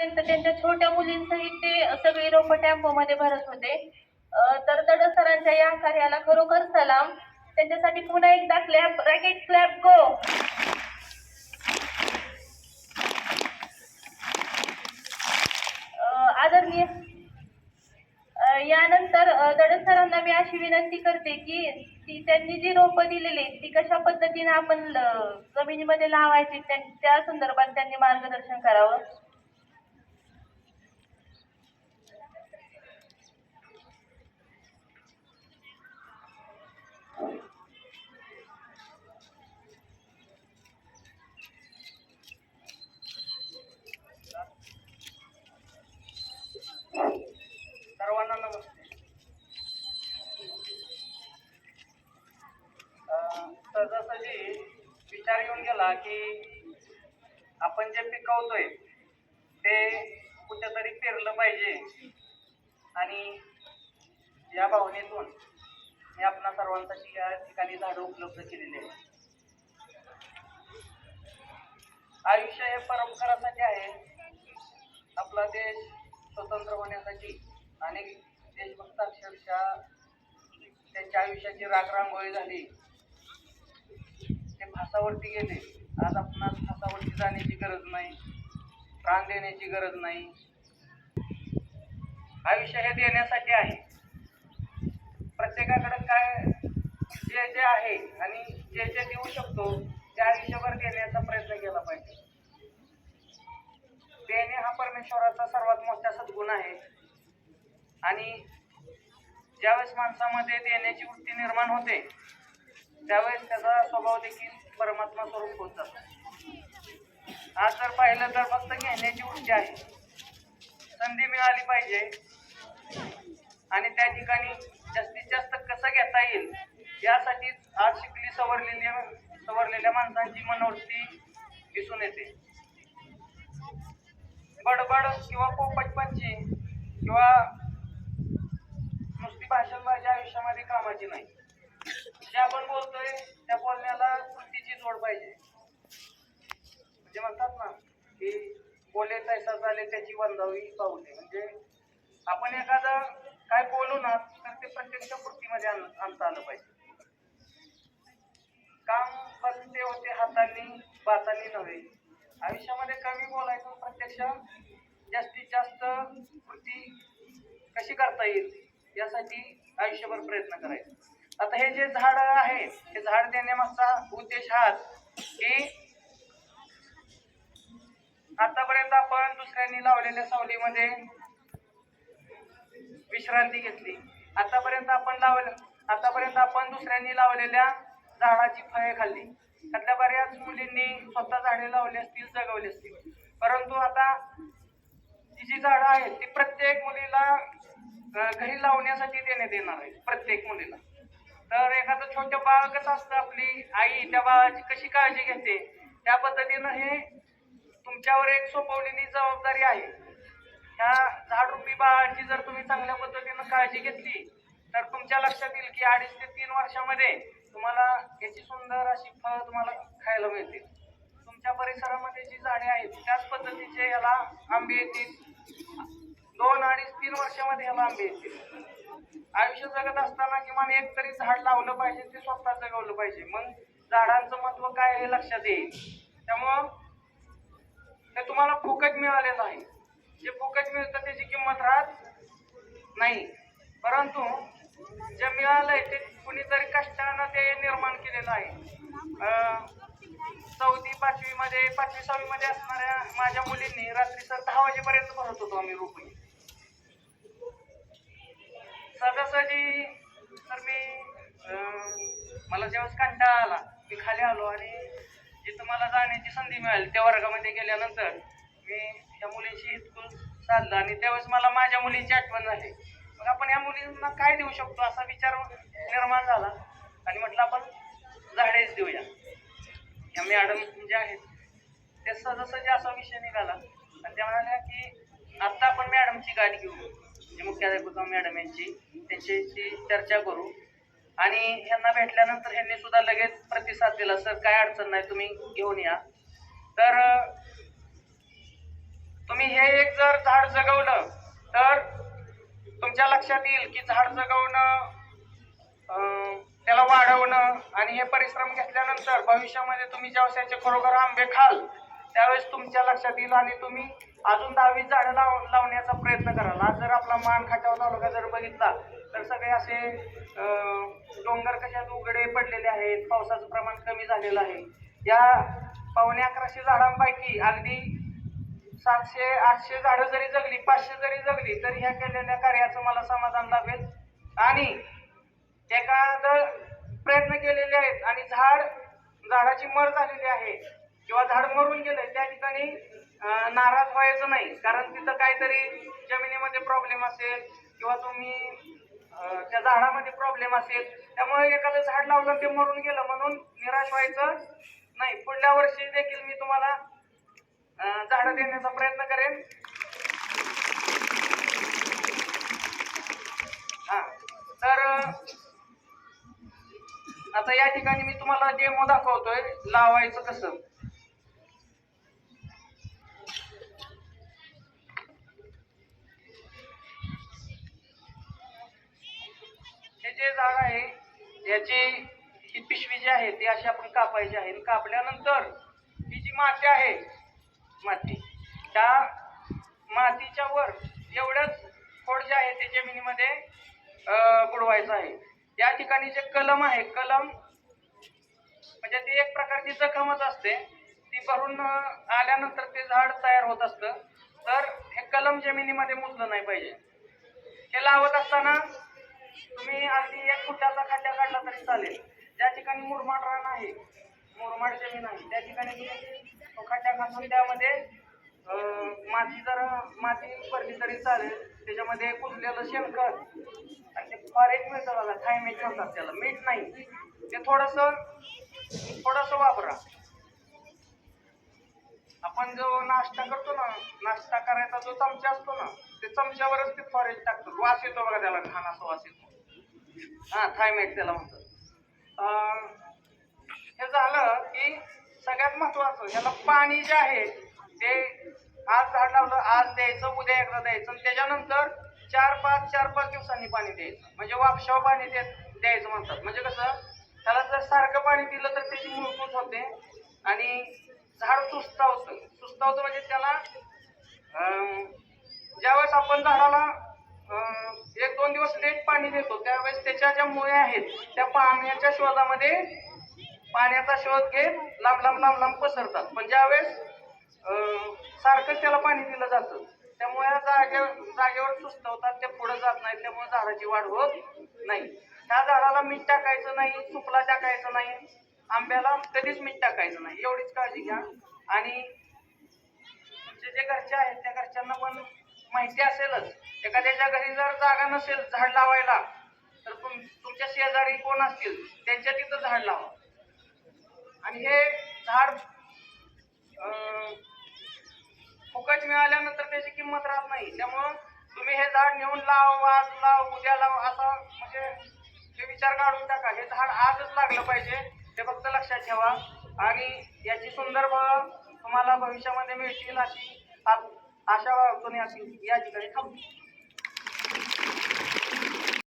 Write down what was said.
मुलींचं त्यांच्या छोट्या मुलींसहित ते सगळी रोपं टेम्पोमध्ये भरत होते. तर तड सरांच्या या कार्याला खरोखर सलाम. त्यांच्यासाठी पुन्हा एकदा क्लॅप रॅकेट क्लॅप गो आदरणीय यानंतर दडसरांना सरांना मी अशी विनंती करते की ती त्यांनी जी रोपं दिलेली आहेत, ती कशा पद्धतीने आपण जमिनीमध्ये लावायची त्या संदर्भात त्यांनी मार्गदर्शन करावं. विचार येऊन गेला की आपण जे पिकवतोय ते कुठेतरी पेरलं पाहिजे. आणि या भावनेतून मी आपणा सर्वांसाठी या ठिकाणी झाडं उपलब्ध केलेली आहेत. आयुष्य हे परंपरासाठी आहे. आपला देश स्वतंत्र होण्यासाठी अनेक देशभक्त अक्षरशः त्यांच्या आयुष्याची रांगोळी झाली. फासावरती गेले आज आपणास फासावरती जाण्याची गरज नाही. प्राण देण्याची गरज नाही. आयुष्य हे देण्यासाठी आहे. प्रत्येकाकडे काय जे जे आहे आणि जे जे देऊ शकतो ते आयुष्यभर देण्याचा प्रयत्न केला पाहिजे. देणे हा परमेश्वराचा सर्वात मोठा सद्गुण आहे. आणि ज्यावेळेस माणसामध्ये देण्याची वृत्ती निर्माण होते त्यावेळेस त्याचा स्वभाव देखील परमात्मा स्वरूप होत. आज जर पाहिलं तर फक्त घेण्याची वृत्ती आहे. संधी मिळाली पाहिजे. आणि त्या ठिकाणी जास्तीत जास्त कसं घेता येईल यासाठी आज शिकली सवरलेल्या सवरलेल्या माणसांची मनोवृत्ती दिसून येते. बडबड किंवा पोपटपंची किंवा नुसती भाषण माझ्या आयुष्यामध्ये कामाची नाही. जे आपण बोलतोय त्या बोलण्याला जोड पाहिजे. म्हणजे म्हणतात ना की बोले तैसा झाले त्याची वंदावी पावले. म्हणजे आपण एखादं काय बोलू ना तर ते प्रत्यक्ष कृतीमध्ये आणता आलं पाहिजे. काम फसते होते हातांनी बातांनी नव्हे. आयुष्यामध्ये कमी बोलायचं प्रत्यक्ष जास्तीत जास्त कृती कशी करता येईल यासाठी आयुष्यभर प्रयत्न करायचा. आता हे जे झाड आहे हे झाड देण्यामागचा उद्देश हाच की आतापर्यंत आपण दुसऱ्यांनी लावलेल्या सावलीमध्ये विश्रांती घेतली. आतापर्यंत आपण लावलं आतापर्यंत आपण दुसऱ्यांनी लावलेल्या झाडाची फळे खाल्ली. त्यातल्या बऱ्याच मुलींनी स्वतः झाडे लावली असतील जगवली असतील. परंतु आता ती जी झाडं आहेत ती प्रत्येक मुलीला घरी लावण्यासाठी देण्यात येणार आहे प्रत्येक मुलीला. तर एखादं छोटं बाळ कसं असतं आपली आई त्या बाळाची कशी काळजी घेते? त्या पद्धतीनं हे तुमच्यावर एक सोपवलेली जबाबदारी आहे. ह्या झाडरूपी बाळाची जर तुम्ही चांगल्या पद्धतीनं काळजी घेतली तर तुमच्या लक्षात येईल की अडीच ते तीन वर्षामध्ये तुम्हाला याची सुंदर अशी फळं तुम्हाला खायला मिळतील. तुमच्या परिसरामध्ये जी झाडे आहेत त्याच पद्धतीचे याला आंबे येतील. दोन अडीच तीन वर्षामध्ये याला आंबे येतील. आयुष्य जगत असताना किमान एक तरी झाड लावलं पाहिजे ते स्वतः जगवलं पाहिजे. मग झाडांचं महत्त्व काय हे लक्षात येईल. त्यामुळं ते तुम्हाला फुकट मिळालेलं आहे. जे फुकट मिळतं त्याची किंमत राहत नाही. परंतु जे मिळालंय ते कुणीतरी कष्टानं ते निर्माण केलेलं आहे. चौथी पाचवी मध्ये पाचवी सहावी मध्ये असणाऱ्या माझ्या मुलींनी रात्री सर दहा वाजेपर्यंत भरत होतो आम्ही रुपये सहजासहजी तर मी मला जेव्हा कंटाळा आला मी खाली आलो आणि जिथं मला जाण्याची संधी मिळाली त्या वर्गामध्ये गेल्यानंतर मी त्या मुलींशी हितकून साधलं आणि त्यावेळेस मला माझ्या मुलींची आठवण झाली. मग आपण या मुलींना काय देऊ शकतो असा विचार निर्माण झाला आणि म्हटलं आपण झाडेच देऊया. या मॅडम जे आहेत ते सहजासहजी असा विषय निघाला आणि त्या म्हणाल्या की आत्ता आपण मॅडमची गाठ घेऊ. म्हणजे मुख्याध्यापिका मॅडम यांची त्यांच्याशी चर्चा करू. आणि यांना भेटल्यानंतर यांनी सुद्धा लगेच प्रतिसाद दिला सर काय अडचण नाही तुम्ही घेऊन या. तर तुम्ही हे एक जर झाड जगवलं तर तुमच्या लक्षात येईल की झाड जगवणं त्याला वाढवणं आणि हे परिश्रम घेतल्यानंतर भविष्यामध्ये तुम्ही ज्यावेळेस याचे खरोखर आंबे खाल त्यावेळेस तुमच्या लक्षात येईल आणि तुम्ही अजून दहावीस झाडं लाव लावण्याचा प्रयत्न कराल आज जर आपला मान खाटाव तालुका जर बघितला तर सगळे असे डोंगर कशात उघडे पडलेले आहेत पावसाचं प्रमाण कमी झालेलं आहे. या पावणे अकराशे झाडांपैकी अगदी सातशे आठशे झाडं जरी जगली पाचशे जरी जगली तरी ह्या केलेल्या कार्याचं मला समाधान लाभेल. आणि एखादं प्रयत्न केलेले आहेत आणि झाड झाडाची मर झालेली आहे किंवा झाड मरून गेलं त्या ठिकाणी नाराज व्हायचं नाही. कारण तिथं काहीतरी जमिनीमध्ये प्रॉब्लेम असेल किंवा तुम्ही त्या झाडामध्ये प्रॉब्लेम असेल. त्यामुळे एखादं झाड लावलं ते मरून गेलं म्हणून निराश व्हायचं नाही. पुढल्या वर्षी देखील मी तुम्हाला झाडं देण्याचा प्रयत्न करेन. हा. तर आता या ठिकाणी मी तुम्हाला डेमो दाखवतोय लावायचं कसं. जे झाड आहे याची ही पिशवी जी आहे ती अशी आपण कापायची आहे. आणि कापल्यानंतर ही जी माती आहे माती त्या मातीच्या वर एवढंच खोड जे आहे ते जमिनीमध्ये बुडवायचं आहे. या ठिकाणी जे कलम आहे कलम म्हणजे ती एक प्रकारची जखमच असते. ती भरून आल्यानंतर ते झाड तयार होत असतं. तर हे कलम जमिनीमध्ये मुजलं नाही पाहिजे. हे लावत असताना तुम्ही अगदी एक फुटाचा खड्डा काढला तरी चालेल. ज्या ठिकाणी मुरमाड रान आहे मुरमाड जमीन आहे त्या ठिकाणी तुम्ही तो घासून त्यामध्ये माती जर माती भरली तरी चालेल. त्याच्यामध्ये कुजलेलं शेणखत आणि ते फॉरेट मिळतं बघा थायमेट म्हणतात त्याला. मीठ नाही. ते थोडंसं थोडंसं वापरा. आपण जो नाश्ता करतो ना नाश्ता करायचा जो चमचा असतो ना ते चमच्यावरच ते फॉरेज टाकतो. वास येतो बघा त्याला घाण असं वास येतो. हा थायमेट त्याला म्हणतात. हे झालं की सगळ्यात महत्वाचं ह्याला पाणी जे आहे ते आज झाड लावलं आज द्यायचं उद्या एकदा द्यायचं आणि त्याच्यानंतर चार पाच चार पाच दिवसांनी पाणी द्यायचं. म्हणजे वापशाव पाणी दे द्यायचं म्हणतात. म्हणजे कसं त्याला जर सारखं पाणी दिलं तर त्याची मुळकूट होते आणि झाड सुस्तावतं. सुस्तावतं म्हणजे त्याला ज्यावेळेस आपण झाडाला एक दोन दिवस लेट पाणी देतो त्यावेळेस त्याच्या ज्या मुळे आहेत त्या पाण्याच्या शोधामध्ये पाण्याचा शोध घेत लांब लांब लांब लांब पसरतात. पण ज्यावेळेस सारखंच त्याला पाणी दिलं जातं त्यामुळे जागे जागेवर सुस्तवतात ते पुढे जात नाही त्यामुळे झाडाची वाढ होत नाही. त्या झाडाला मीठ टाकायचं नाही सुपला टाकायचं नाही. आंब्याला कधीच मीठ टाकायचं नाही. एवढीच काळजी घ्या. आणि तुमचे जे घरचे आहेत त्या घरच्यांना पण माहिती असेलच. एखाद्याच्या घरी जर जागा नसेल झाड लावायला तर तुम तुमच्या शेजारी कोण असतील? त्यांच्या तिथं झाड लावा. आणि हे झाड फुकट मिळाल्यानंतर त्याची किंमत राहत नाही. त्यामुळं तुम्ही हे झाड नेऊन लाव आज लाव उद्या लाव असा म्हणजे हे विचार काढून टाका. हे झाड आजच लागलं पाहिजे. हे फक्त लक्षात ठेवा. आणि याची संदर्भ तुम्हाला भविष्यामध्ये मिळतील अशी आशा बाळगतो आणि अशी या ठिकाणी थांबतो.